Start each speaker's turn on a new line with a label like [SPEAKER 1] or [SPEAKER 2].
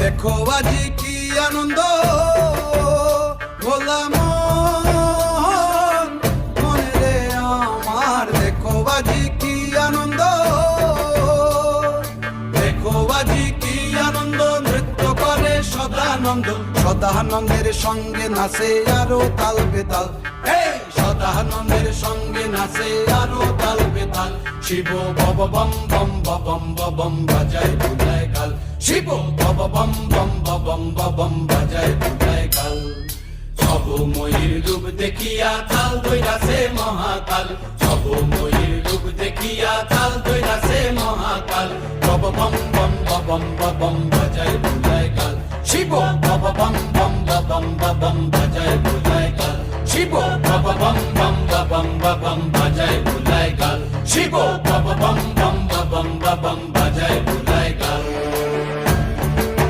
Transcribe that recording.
[SPEAKER 1] দেখো আজি কি আনন্দ? ভোলা মন আমার। দেখো আজি কি আনন্দ? দেখো আজি কি আনন্দ? নৃত্য করে সদানন্দ। সদানন্দের সঙ্গে নাচে আরও তাল বেতাল। সদানন্দের সঙ্গে নাচে আরও তাল বেতাল। শিব বব বম বম বম বম বাজায় বুলায় কাল। শিব বব বম বাজায় বুলায় কাল সব ময়ূর রূপ দেখিয়া তাল দৈরাসে মহাকাল সব ময়ূর রূপ দেখিয়া তাল দৈরাসে মহাকাল বব বম বম বম বম বাজায় বুলায় কাল শিব বব বম বম বম বম বাজায় বুলায় কাল শিব বব বম বম বম বম বাজায় বুলায় কাল শিব বব বম বম বম বম